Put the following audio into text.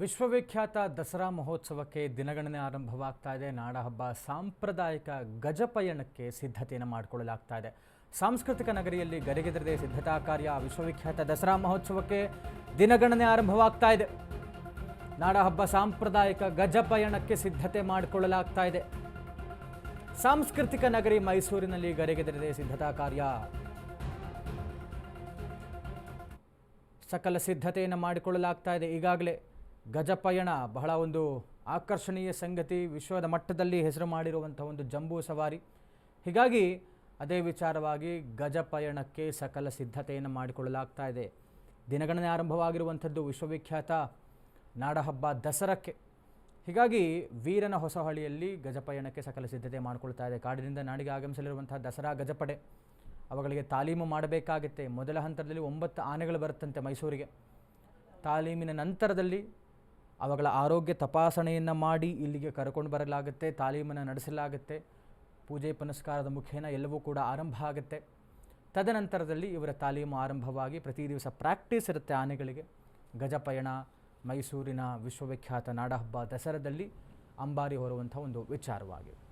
ವಿಶ್ವವಿಖ್ಯಾತ ದಸರಾ ಮಹೋತ್ಸವಕ್ಕೆ ದಿನಗಣನೆ ಆರಂಭವಾಗ್ತಾ ಇದೆ. ನಾಡಹಬ್ಬ ಸಾಂಪ್ರದಾಯಿಕ ಗಜಪಯಣಕ್ಕೆ ಸಿದ್ಧತೆಯನ್ನು ಮಾಡಿಕೊಳ್ಳಲಾಗ್ತಾ ಇದೆ. ಸಾಂಸ್ಕೃತಿಕ ನಗರಿಯಲ್ಲಿ ಗರಿಗೆದರದೆ ಸಿದ್ಧತಾ ಕಾರ್ಯ ವಿಶ್ವವಿಖ್ಯಾತ ದಸರಾ ಮಹೋತ್ಸವಕ್ಕೆ ದಿನಗಣನೆ ಆರಂಭವಾಗ್ತಾ ಇದೆ. ನಾಡಹಬ್ಬ ಸಾಂಪ್ರದಾಯಿಕ ಗಜಪಯಣಕ್ಕೆ ಸಿದ್ಧತೆ ಮಾಡಿಕೊಳ್ಳಲಾಗ್ತಾ ಇದೆ. ಸಾಂಸ್ಕೃತಿಕ ನಗರಿ ಮೈಸೂರಿನಲ್ಲಿ ಗರಿಗೆದರದೆ ಸಿದ್ಧತಾ ಕಾರ್ಯ. ಸಕಲ ಸಿದ್ಧತೆಯನ್ನು ಮಾಡಿಕೊಳ್ಳಲಾಗ್ತಾ ಇದೆ. ಈಗಾಗಲೇ ಗಜಪಯಣ ಬಹಳ ಒಂದು ಆಕರ್ಷಣೀಯ ಸಂಗತಿ. ವಿಶ್ವದ ಮಟ್ಟದಲ್ಲಿ ಹೆಸರು ಮಾಡಿರುವಂಥ ಒಂದು ಜಂಬೂ ಸವಾರಿ. ಹೀಗಾಗಿ ಅದೇ ವಿಚಾರವಾಗಿ ಗಜಪಯಣಕ್ಕೆ ಸಕಲ ಸಿದ್ಧತೆಯನ್ನು ಮಾಡಿಕೊಳ್ಳಲಾಗ್ತಾ ಇದೆ. ದಿನಗಣನೆ ಆರಂಭವಾಗಿರುವಂಥದ್ದು ವಿಶ್ವವಿಖ್ಯಾತ ನಾಡಹಬ್ಬ ದಸರಕ್ಕೆ. ಹೀಗಾಗಿ ವೀರನ ಹೊಸಹಳ್ಳಿಯಲ್ಲಿ ಗಜಪಯಣಕ್ಕೆ ಸಕಲ ಸಿದ್ಧತೆ ಮಾಡಿಕೊಳ್ತಾ ಇದೆ. ಕಾಡಿನಿಂದ ನಾಡಿಗೆ ಆಗಮಿಸಲಿರುವಂತಹ ದಸರಾ ಗಜಪಡೆ. ಅವುಗಳಿಗೆ ತಾಲೀಮು ಮಾಡಬೇಕಾಗುತ್ತೆ. ಮೊದಲ ಹಂತದಲ್ಲಿ ಒಂಬತ್ತು ಆನೆಗಳು ಬರುತ್ತಂತೆ ಮೈಸೂರಿಗೆ. ತಾಲೀಮಿನ ನಂತರದಲ್ಲಿ ಅವುಗಳ ಆರೋಗ್ಯ ತಪಾಸಣೆಯನ್ನು ಮಾಡಿ ಇಲ್ಲಿಗೆ ಕರ್ಕೊಂಡು ಬರಲಾಗುತ್ತೆ, ತಾಲೀಮನ್ನು ನಡೆಸಲಾಗುತ್ತೆ. ಪೂಜೆ ಪುನಸ್ಕಾರದ ಮುಖೇನ ಎಲ್ಲವೂ ಕೂಡ ಆರಂಭ ಆಗುತ್ತೆ. ತದನಂತರದಲ್ಲಿ ಇವರ ತಾಲೀಮು ಆರಂಭವಾಗಿ ಪ್ರತಿ ದಿವಸ ಪ್ರಾಕ್ಟೀಸ್ ಇರುತ್ತೆ ಆನೆಗಳಿಗೆ. ಗಜಪಯಣ, ಮೈಸೂರಿನ ವಿಶ್ವವಿಖ್ಯಾತ ನಾಡಹಬ್ಬ ದಸರಾದಲ್ಲಿ ಅಂಬಾರಿ ಹೊರುವಂಥ ಒಂದು ವಿಚಾರವಾಗಿದೆ